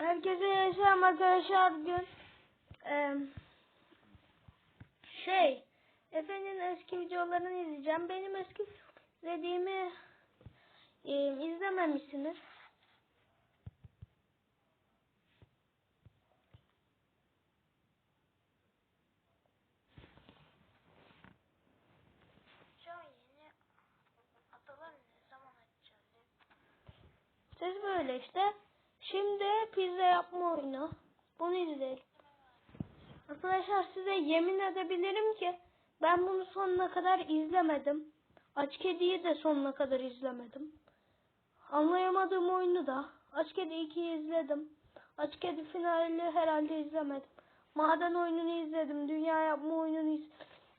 Herkese yaşam arkadaşlar gün eee, şey Efe'nin eski videolarını izleyeceğim. Benim eski izlediğimi eee, izlememişsiniz. Siz böyle işte. Şimdi pizza yapma oyunu. Bunu izleyelim. Arkadaşlar size yemin edebilirim ki ben bunu sonuna kadar izlemedim. Aç Kedi'yi de sonuna kadar izlemedim. Anlayamadığım oyunu da. Aç Kedi 2'yi izledim. Aç Kedi finali herhalde izlemedim. Maden oyununu izledim. Dünya yapma oyununu izledim.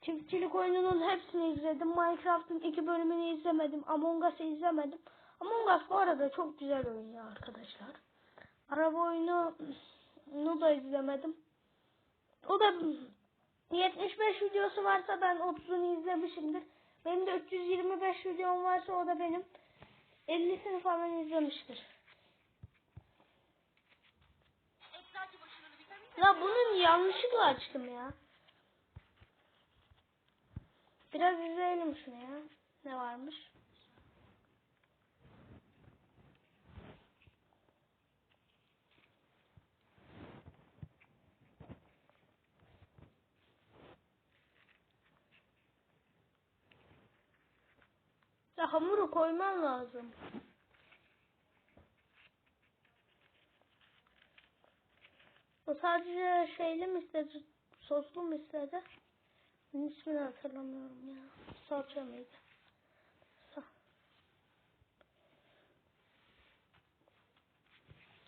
Çiftçilik oyununun hepsini izledim. Minecraft'ın iki bölümünü izlemedim. Among Us'ı izlemedim. Among Us bu arada çok güzel oyun ya arkadaşlar. Araba oyununu da izlemedim. O da 75 videosu varsa ben 30'unu izlemişimdir. Benim de 325 videom varsa o da benim 50'sini falan izlemiştir. Ya bunun yanlışlıkla açtım ya. Biraz izleyelim şunu ya. Ne varmış? Ya hamuru koyman lazım. O sadece şeyli mi istedi? Soslu mu istedi? Bunun ismini hatırlamıyorum ya. Salça mıydı?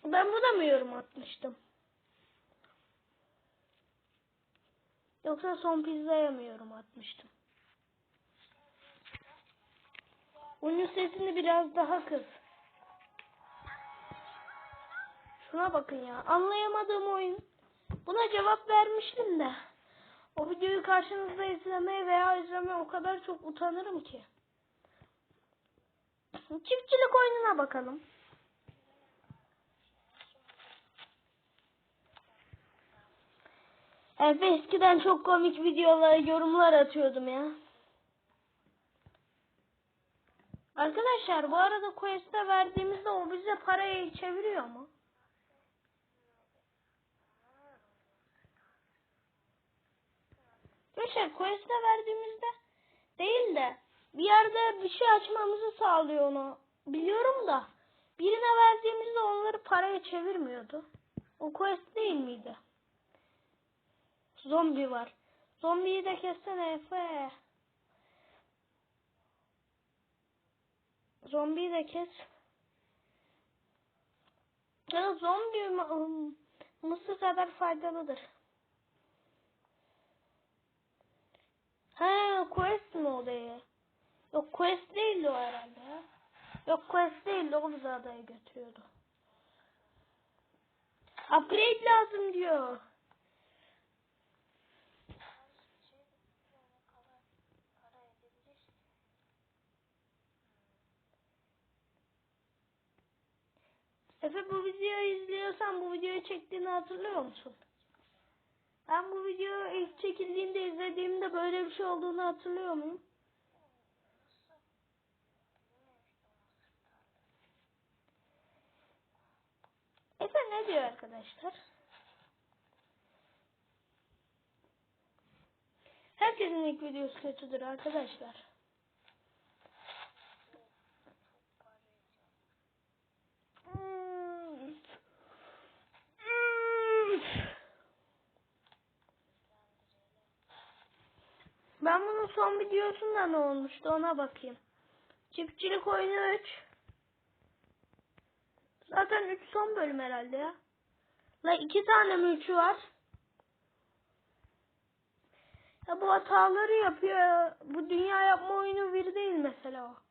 Ben buna mı yorum atmıştım? Yoksa son pizzaya mı yorum atmıştım? Onun sesini biraz daha kız. Şuna bakın ya. Anlayamadığım oyun. Buna cevap vermiştim de. O videoyu karşınızda izlemeye veya izlemeye o kadar çok utanırım ki. Çiftçilik oyununa bakalım. Evet eskiden çok komik videolara yorumlar atıyordum ya. Arkadaşlar bu arada quest'e verdiğimizde o bize parayı çeviriyor mu? Arkadaşlar quest'e verdiğimizde değil de bir yerde bir şey açmamızı sağlıyor onu. Biliyorum da birine verdiğimizde onları paraya çevirmiyordu. O quest değil miydi? Zombi var. Zombiyi de kessene Efe. Zombiyi de kes. Ya zombi mı- mısır kadar faydalıdır. Ha quest mi o da Yok quest değildi o herhalde. Yok quest değildi o bizi adaya götürüyordu. Upgrade lazım diyor. Efe bu videoyu izliyorsan bu videoyu çektiğini hatırlıyor musun? Ben bu video ilk çekildiğinde izlediğimde böyle bir şey olduğunu hatırlıyor muyum? Efe ne diyor arkadaşlar? Herkesin ilk videosu kötüdür arkadaşlar. Ben bunun son videosunda ne olmuştu ona bakayım. Çiftçilik oyunu 3. Zaten 3 son bölüm herhalde ya. La iki tane mi var? Ya bu hataları yapıyor. ya. Bu dünya yapma oyunu bir değil mesela o.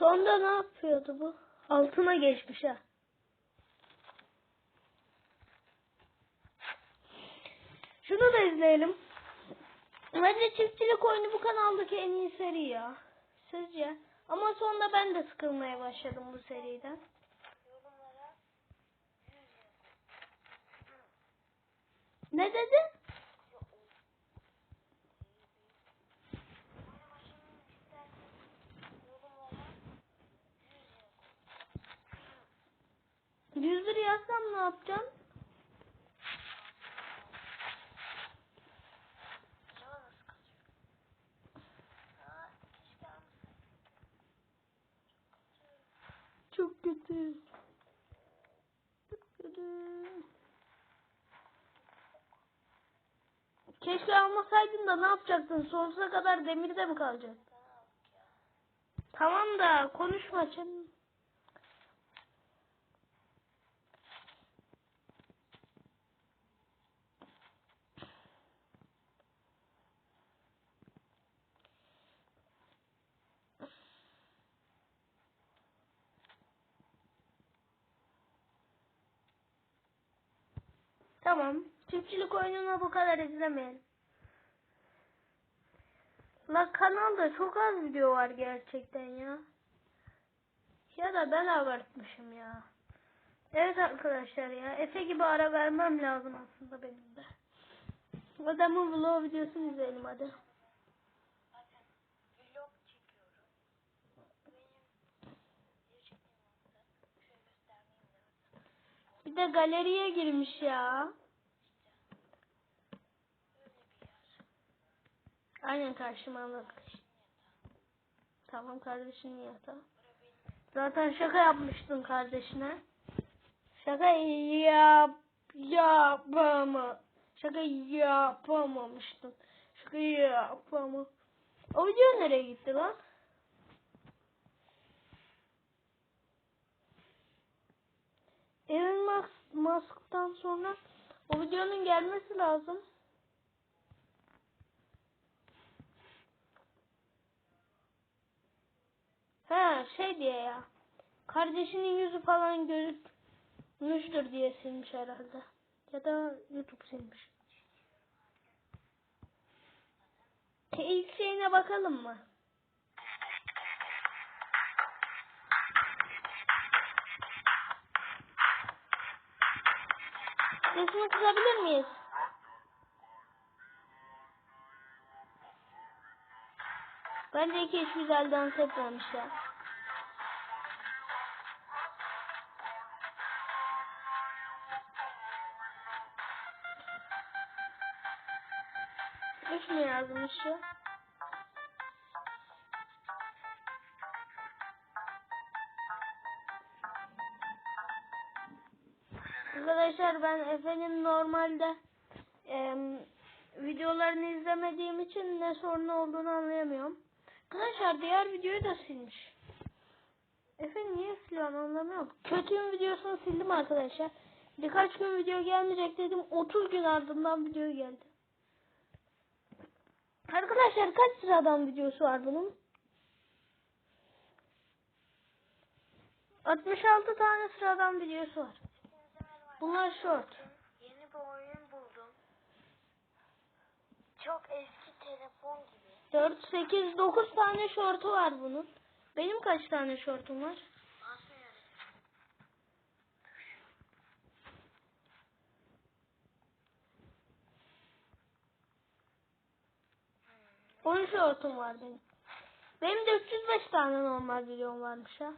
Sonra ne yapıyordu bu? Altına geçmiş ha. Şunu da izleyelim. Bence çiftçilik oyunu bu kanaldaki en iyi seri ya. Sizce? Ama sonra ben de sıkılmaya başladım bu seriden. Ne dedin? Yüz yaz. 100 lira yazsam ne yapacağım? Çok kötü. Çok kötü. Keşke almasaydın da ne yapacaktın? Sonsuza kadar demirde mi kalacaksın? Tamam da konuşma canım. Tamam. Çiftçilik oyununu bu kadar izlemeyelim. La kanalda çok az video var gerçekten ya. Ya da ben abartmışım ya. Evet arkadaşlar ya. Efe gibi ara vermem lazım aslında benim de. Adamın vlog videosunu izleyelim hadi. Bir de galeriye girmiş ya. Böyle bir yer. Aynen karşıma aldık. Tamam kardeşinin yatağı. Zaten şaka yapmıştın kardeşine. Şaka yap yapama. Şaka yapamamıştın. Şaka yapama. O video nereye gitti lan? Elon Musk, Musk'tan sonra o videonun gelmesi lazım. Ha şey diye ya. Kardeşinin yüzü falan gözükmüştür diye silmiş herhalde. Ya da YouTube silmiş. E, İlk şeyine bakalım mı? Sesini kısabilir miyiz? Bence hiç güzel dans etmemişler. Üç mü yazmış ya? Arkadaşlar ben Efe'nin normalde em, videolarını izlemediğim için ne sorunu olduğunu anlayamıyorum. Arkadaşlar diğer videoyu da silmiş. Efe niye siliyor anlamıyorum. Kötüyüm videosunu sildim arkadaşlar. Birkaç gün video gelmeyecek dedim. 30 gün ardından video geldi. Arkadaşlar kaç sıradan videosu var bunun? 66 tane sıradan videosu var. Bunlar short. Yeni bir oyun buldum. Çok eski telefon gibi. 4, 8, 9 tane şortu var bunun. Benim kaç tane şortum var? 10 şortum var benim. Benim de 305 tane normal videom varmış ha.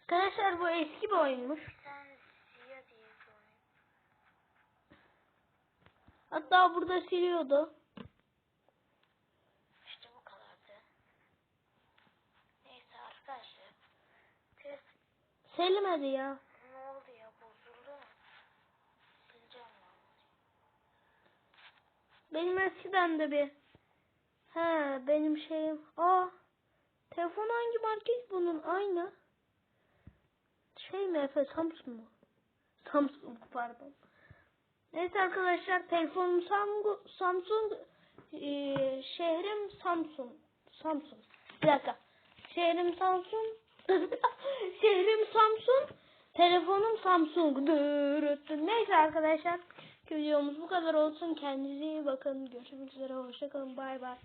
Arkadaşlar bu eski bir oyunmuş. Hatta burada siliyordu. İşte bu kadardı. Neyse arkadaşlar. Test Selimedi ya. ne oldu ya bozuldu mu? Sileceğim ben bunu. Benim eskiden de bir. He benim şeyim. Aa. Telefon hangi market bunun? Aynı. Şey mi Efe? Samsung mu? Samsung pardon. Neyse arkadaşlar telefonum Samsung, Samsung eee, şehrim Samsung. Samsung. Bir dakika. Şehrim Samsung. şehrim Samsung. Telefonum Samsung. Neyse arkadaşlar. Videomuz bu kadar olsun. Kendinize iyi bakın. Görüşmek üzere. Hoşçakalın. Bay bay.